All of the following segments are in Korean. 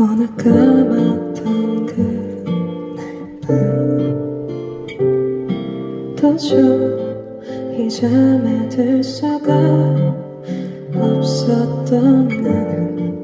어느 까맣던 그날 밤 도저히 잠에 들 수가 없었던 나는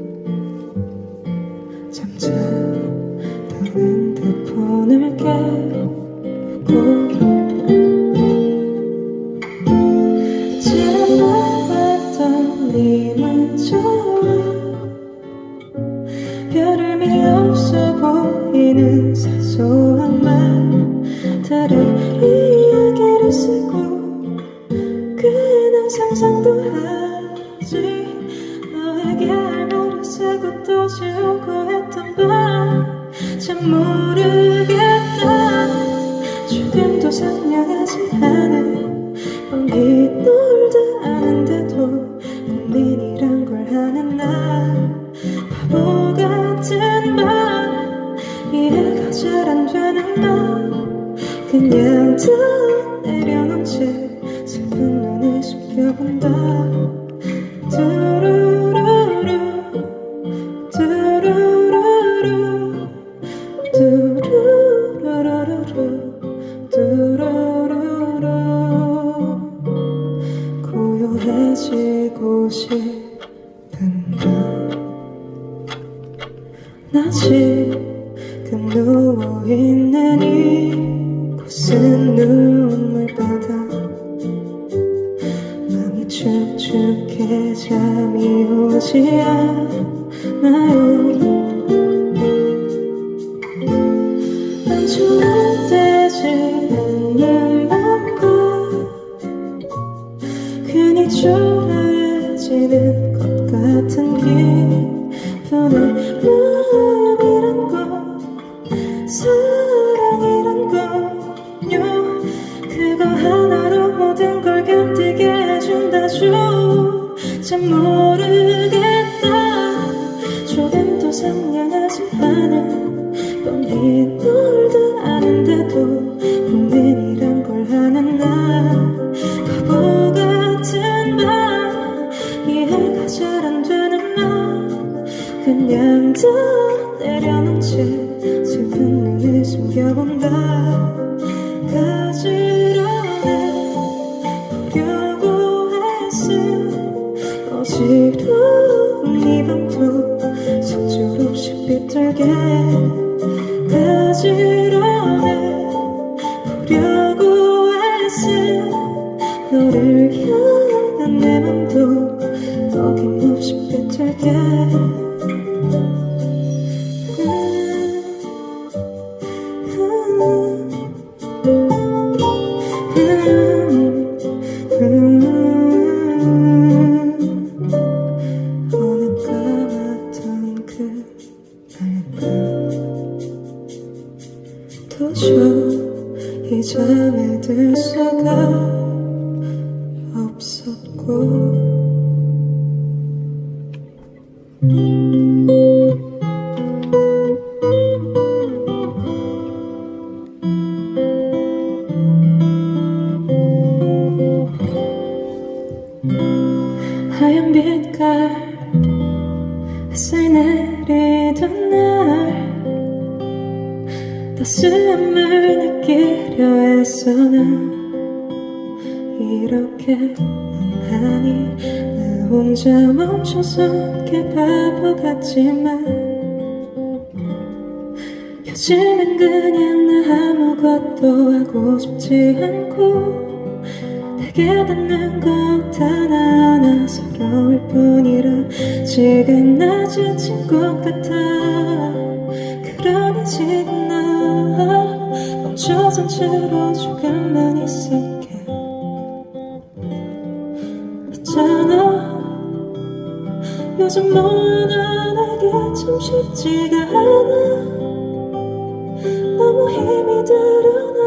하는 나 바보 같은 말 이해가 잘 안 되는 말 그냥 다 나 지금 누워있는 이곳은 눈물바다. 마음이 축축해 잠이 오지 않아 마음이란 건 사랑이란 건요. 그거 하나로 모든 걸 견디게 해준다죠 참 모르겠다. 조금도 상냥하지 않은 뻔히 놀다 아는데도 내려놓은 채 슬픈 눈을 숨겨본다. 가지런해 보려고 했음 어지러운 이 밤도 속절없이 삐뚤게. 가지런해 보려고 했음 너를 향한 내 맘도 밤 도저히 잠에 들 수가 없었고 따스함을 느끼려 했어 난 이렇게 멍하니 나 혼자 멈춰선 게 바보 같지만 요즘엔 그냥 나 아무것도 하고 싶지 않고 내게 닿는 것 하나하나 서러울 뿐이라 지금 나 지친 것 같아 멈춰선 채로 조금만 있을게. 있잖아 요즘 내게 참 쉽지가 않아. 너무 힘이 들어나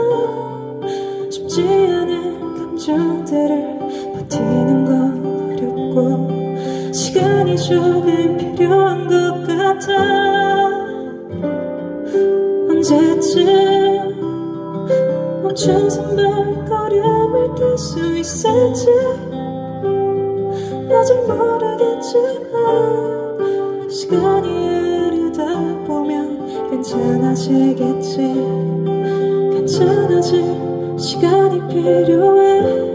쉽지 않은 감정들을 버티는 건 어렵고 시간이 조금 필요한 것 같아 최선 발걸음을 뗄 수 있을지. 아직 모르겠지만 시간이 흐르다 보면 괜찮아지겠지. 괜찮아질 시간이 필요해.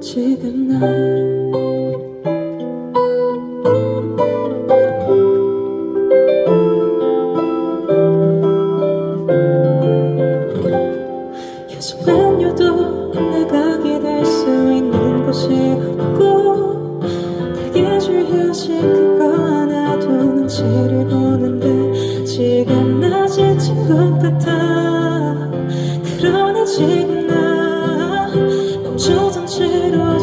지금 날 가게 될 수 있는 곳이 없고 대기줄 휴식 그거 하나 두는 지를 보는데 지금 나 지친 것 같아. 그러니 지금 나 멈춰선 채로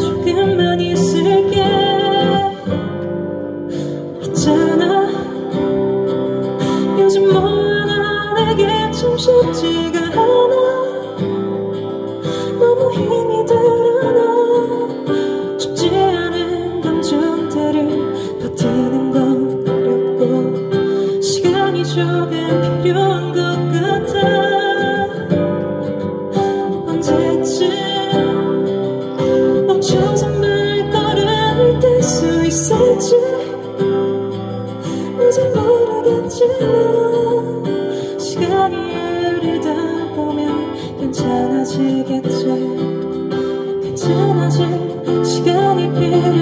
you.